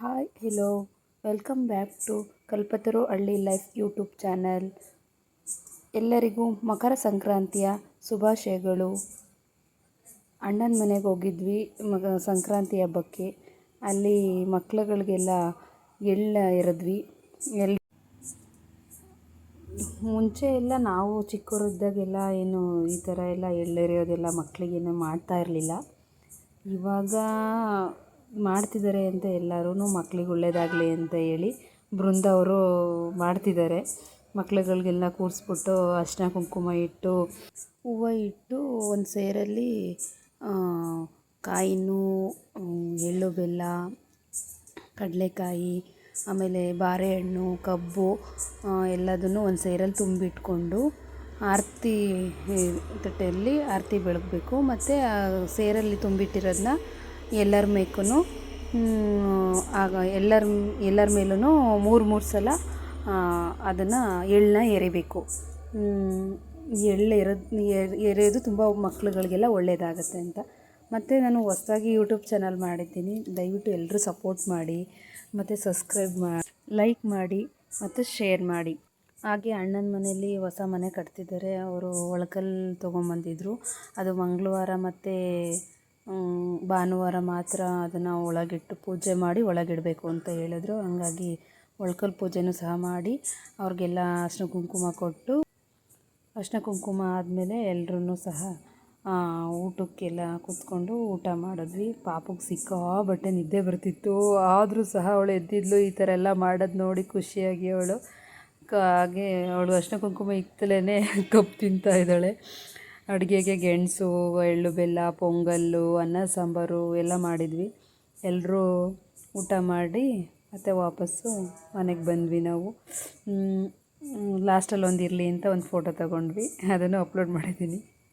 Hi hello welcome back to Kalpataru Halli life YouTube channel ಎಲ್ಲರಿಗೂ ಮಕರ ಸಂಕ್ರಾಂತಿಯ ಶುಭಾಶಯಗಳು. ಅಣ್ಣನ ಮನೆಗೆ ಹೋಗಿದ್ವಿ ಮಗ, ಸಂಕ್ರಾಂತಿ ಹಬ್ಬಕ್ಕೆ. ಅಲ್ಲಿ ಮಕ್ಳುಗಳಿಗೆಲ್ಲ ಎಳ್ಳ ಇರದ್ವಿ ಎಲ್ ಮುಂಚೆ ಎಲ್ಲ ನಾವು ಚಿಕ್ಕವರಿದ್ದಾಗೆಲ್ಲ ಏನು ಈ ಥರ ಎಲ್ಲ ಎಳ್ಳೆರೆಯೋದೆಲ್ಲ ಮಕ್ಕಳಿಗೇನು ಮಾಡ್ತಾ ಇರಲಿಲ್ಲ. ಇವಾಗ ಮಾಡ್ತಿದ್ದಾರೆ ಅಂತ ಎಲ್ಲರೂ ಮಕ್ಳಿಗೆ ಒಳ್ಳೆಯದಾಗಲಿ ಅಂತ ಹೇಳಿ ಬೃಂದ ಅವರು ಮಾಡ್ತಿದ್ದಾರೆ. ಮಕ್ಳುಗಳಿಗೆಲ್ಲ ಕೂರಿಸ್ಬಿಟ್ಟು ಅರಿಶಿನ ಕುಂಕುಮ ಇಟ್ಟು, ಹೂವು ಇಟ್ಟು ಒಂದು ಸೇರಲ್ಲಿ ಕಾಯಿನೂ ಎಳ್ಳು ಬೆಲ್ಲ, ಕಡಲೆಕಾಯಿ, ಆಮೇಲೆ ಬಾರೆಹಣ್ಣು, ಕಬ್ಬು ಎಲ್ಲದನ್ನು ಒಂದು ಸೇರಲ್ಲಿ ತುಂಬಿಟ್ಕೊಂಡು ಆರತಿ ತಟ್ಟೆಯಲ್ಲಿ ಆರತಿ ಬೆಳಗಬೇಕು. ಮತ್ತು ಸೇರಲ್ಲಿ ತುಂಬಿಟ್ಟಿರೋದನ್ನ ಎಲ್ಲರ ಮೇಕೂ ಆಗ ಎಲ್ಲರ ಎಲ್ಲರ ಮೇಲೂ ಮೂರು ಮೂರು ಸಲ ಅದನ್ನು ಎಳ್ಳನ್ನ ಎರಿಬೇಕು. ಎಳ್ಳು ಎರೆದು ಎರೆಯೋದು ತುಂಬ ಮಕ್ಳುಗಳಿಗೆಲ್ಲ ಒಳ್ಳೆಯದಾಗುತ್ತೆ ಅಂತ. ಮತ್ತು ನಾನು ಹೊಸದಾಗಿ ಯೂಟ್ಯೂಬ್ ಚಾನಲ್ ಮಾಡಿದ್ದೀನಿ. ದಯವಿಟ್ಟು ಎಲ್ಲರೂ ಸಪೋರ್ಟ್ ಮಾಡಿ, ಮತ್ತು ಸಬ್ಸ್ಕ್ರೈಬ್ ಮಾಡಿ ಲೈಕ್ ಮಾಡಿ, ಮತ್ತು ಶೇರ್ ಮಾಡಿ. ಹಾಗೆ ಅಣ್ಣನ ಮನೆಯಲ್ಲಿ ಹೊಸ ಮನೆ ಕಟ್ತಿದ್ದಾರೆ. ಅವರು ಒಳಕಲ್ಲು ತೊಗೊಂಬಂದಿದ್ರು. ಅದು ಮಂಗಳವಾರ ಮತ್ತು ಭಾನುವಾರ ಮಾತ್ರ ಅದನ್ನು ಒಳಗಿಟ್ಟು ಪೂಜೆ ಮಾಡಿ ಒಳಗಿಡಬೇಕು ಅಂತ ಹೇಳಿದ್ರು. ಹಂಗಾಗಿ ಒಳ್ಕಲ್ ಪೂಜೆನೂ ಸಹ ಮಾಡಿ ಅವ್ರಿಗೆಲ್ಲ ಅರ್ಶಿನ ಕುಂಕುಮ ಕೊಟ್ಟು, ಅರ್ಶಿನ ಕುಂಕುಮ ಆದಮೇಲೆ ಎಲ್ಲರೂ ಸಹ ಊಟಕ್ಕೆಲ್ಲ ಕೂತ್ಕೊಂಡು ಊಟ ಮಾಡಿದ್ವಿ. ಪಾಪುಗೆ ಸಿಕ್ಕಾಪಟ್ಟೆ ನಿದ್ದೆ ಬರ್ತಿತ್ತು. ಆದರೂ ಸಹ ಅವಳು ಎದ್ದಿದ್ಲು, ಈ ಥರ ಎಲ್ಲ ಮಾಡೋದು ನೋಡಿ ಖುಷಿಯಾಗಿ ಅವಳು. ಹಾಗೆ ಅವಳು ಅರ್ಶಿನ ಕುಂಕುಮ ಇಕ್ತಲೇ ಕಪ್ಪು ತಿಂತಾ ಇದ್ದಾಳೆ. ಅಡುಗೆಗೆ ಗೆಣಸು, ಎಳ್ಳು, ಬೆಲ್ಲ, ಪೊಂಗಲ್ಲು, ಅನ್ನ, ಸಾಂಬಾರು ಎಲ್ಲ ಮಾಡಿದ್ವಿ. ಎಲ್ಲರೂ ಊಟ ಮಾಡಿ ಮತ್ತೆ ವಾಪಸ್ಸು ಮನೆಗೆ ಬಂದ್ವಿ ನಾವು. ಲಾಸ್ಟಲ್ಲಿ ಒಂದು ಇರಲಿ ಅಂತ ಒಂದು ಫೋಟೋ ತಗೊಂಡ್ವಿ. ಅದನ್ನು ಅಪ್ಲೋಡ್ ಮಾಡಿದ್ದೀನಿ.